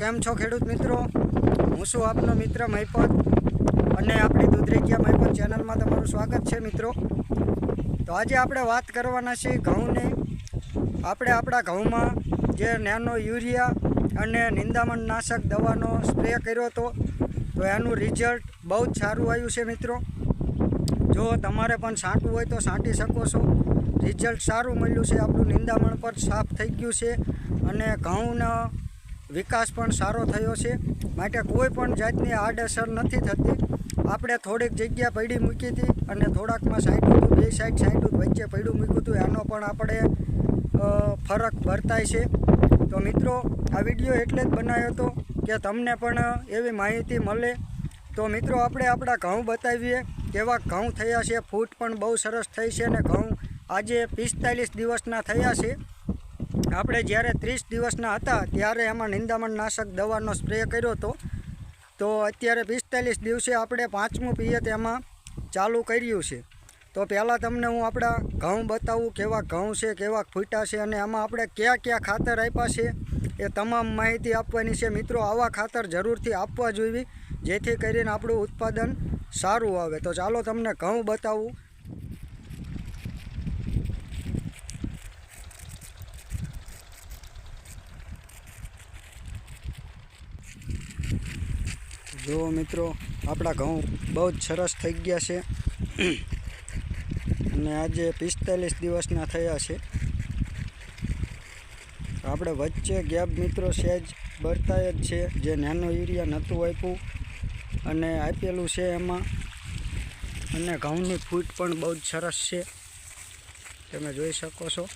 કેમ છો ખેડૂત મિત્રો? હું છું આપનો મિત્ર મહિપત અને આપણી દૂધરેકિયા મહિપત ચેનલમાં તમારું સ્વાગત છે મિત્રો. તો આજે આપણે વાત કરવાના છીએ ઘઉંની. આપણે આપણા ઘઉંમાં જે નેનો યુરિયા અને નિંદામણ નાશક દવાનો સ્પ્રે કર્યો હતો, તો એનું રિઝલ્ટ બહુ જ સારું આવ્યું છે મિત્રો. જો તમારે પણ છાંટવું હોય તો છાંટી શકો છો. રિઝલ્ટ સારું મળ્યું છે. આપણું નિંદામણ પર સાફ થઈ ગયું છે અને ઘઉંનો વિકાસ પણ સારો થયો છે. માટે કોઈ પણ જાતની આડઅસર નથી થતી. આપણે થોડીક જગ્યા પડી મૂકી હતી અને થોડાકમાં સાઈડ હતું બે સાઈડ સાઈડ વચ્ચે પડ્યું મૂક્યું હતું. એનો પણ આપણે ફરક વર્તાય છે. તો મિત્રો, આ વીડિયો એટલે જ બનાવ્યો હતો કે તમને પણ એવી માહિતી મળે. તો મિત્રો, આપણે આપણા ઘઉં બતાવીએ. કેવા ઘઉં થયા છે? ફૂટ પણ બહુ સરસ થઈ છે અને ઘઉં આજે પિસ્તાલીસ દિવસના થયા છે. આપણે જ્યારે ત્રીસ દિવસના હતા ત્યારે એમાં નિંદામણ નાશક દવાનો સ્પ્રે કર્યો હતો. તો અત્યારે પિસ્તાલીસ દિવસે આપણે પાંચમું પિયત એમાં ચાલુ કર્યું છે. તો પહેલાં તમને હું આપણા ઘઉં બતાવું કેવા ઘઉં છે, કેવા ફૂટા છે અને એમાં આપણે કયા કયા ખાતર આપ્યા છે એ તમામ માહિતી આપવાની છે. મિત્રો, આવા ખાતર જરૂરથી આપવા જોઈએ, જેથી કરીને આપણું ઉત્પાદન સારું આવે. તો ચાલો તમને ઘઉં બતાવું જુઓ મિત્રો, આપણા ઘઉં બહુ જ સરસ થઈ ગયા છે. અને આજે પિસ્તાલીસ દિવસના થયા છે. આપણે વચ્ચે ગેપ મિત્રો સહેજ બરતાય જ છે, જે નાનો યુરિયા નહોતું આપ્યું અને આપેલું છે એમાં. અને ઘઉંની ફૂટ પણ બહુ જ સરસ છે. તમે જોઈ શકો છો.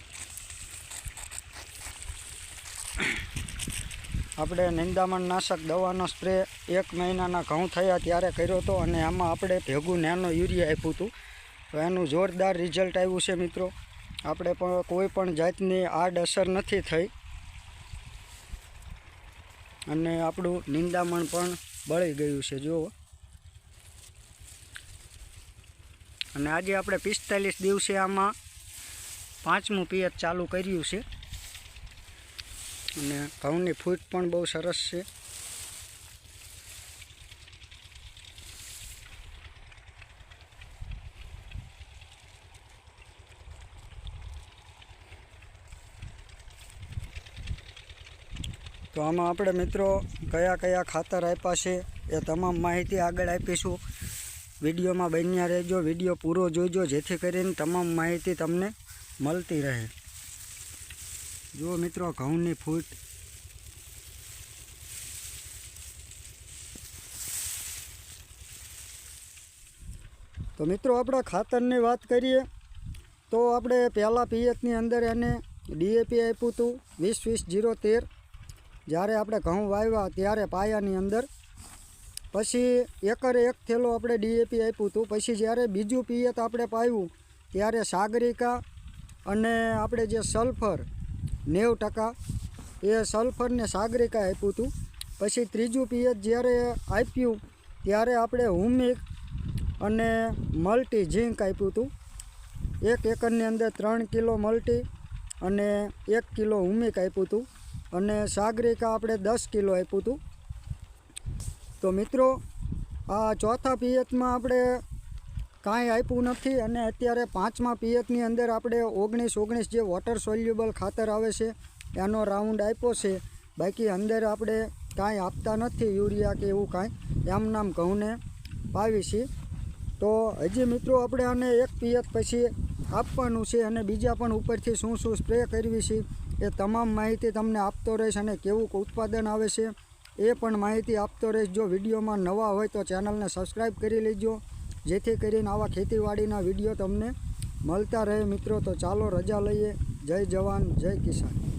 આપણે નિંદામણ નાશક દવાનો સ્પ્રે એક મહિનાના ઘઉં થયા ત્યારે કર્યો હતો અને આમાં આપણે ભેગું નાનો યુરિયા આપ્યું હતું. તો એનું જોરદાર રિઝલ્ટ આવ્યું છે મિત્રો. આપણે પણ કોઈ પણ જાતની આડ અસર નથી થઈ. અને આપણું નિંદામણ પણ બળી ગયું છે, જુઓ. અને આજે આપણે પિસ્તાલીસ દિવસે આમાં પાંચમું પિયત ચાલુ કર્યું છે. અને ઘઉંની ફૂટ પણ બહુ સરસ છે. તો આમાં આપણે મિત્રો કયા કયા ખાતર આપ્યા છે એ તમામ માહિતી આગળ આપીશું. વિડીયોમાં બન્યા રહેજો, વીડિયો પૂરો જોઈજો જેથી કરીને તમામ માહિતી તમને મળતી રહે. જુઓ મિત્રો ઘઉંની ફૂટ. તો મિત્રો આપણે ખાતરની વાત કરીએ, તો આપણે પહેલાં પિયતની અંદર એને ડીએપી આપ્યું હતું, વીસ વીસ જીરો તેર. જ્યારે આપણે ઘઉં વાવ્યા ત્યારે પાયાની અંદર પછી એકરે એક થેલો આપણે ડીએપી આપ્યું હતું. પછી જ્યારે બીજું પિયત આપણે પાયું ત્યારે સાગરિકા અને આપણે જે સલ્ફર નેવ ટકા એ સલ્ફરને સાગરિકા આપ્યું હતું. પછી ત્રીજું પિયત જ્યારે આપ્યું ત્યારે આપણે હુમિક અને મલ્ટી ઝીંક આપ્યું હતું. એક એકરની અંદર ત્રણ કિલો મલ્ટી અને એક કિલો હુમિક આપ્યું હતું. અને સાગરિકા આપણે દસ કિલો આપ્યું હતું. તો મિત્રો, આ ચોથા પિયતમાં આપણે કાંઈ આપ્યું નથી અને અત્યારે પાંચમા પિયતની અંદર આપણે ઓગણીસ ઓગણીસ જે વોટર સોલ્યુબલ ખાતર આવે છે, એનો રાઉન્ડ આપ્યો છે. બાકી અંદર આપણે કાંઈ આપતા નથી, યુરિયા કે એવું કાંઈ. એમ નામ ઘઉંને પાવી છીએ. તો હજી મિત્રો, આપણે આને એક પિયત પછી આપવાનું છે અને બીજા પણ ઉપરથી શું શું સ્પ્રે કરવી છે એ તમામ માહિતી તમને આપતો રહીશ અને કેવું ઉત્પાદન આવે છે, એ પણ માહિતી આપતો રહીશ. જો વિડીયોમાં નવા હોય તો ચેનલને સબસ્ક્રાઈબ કરી લેજો, જેથી કરીને આવા ખેતીવાડીના વીડિયો તમને મળતા રહે. મિત્રો, તો ચાલો રજા લઈએ. જય જવાન, જય કિસાન.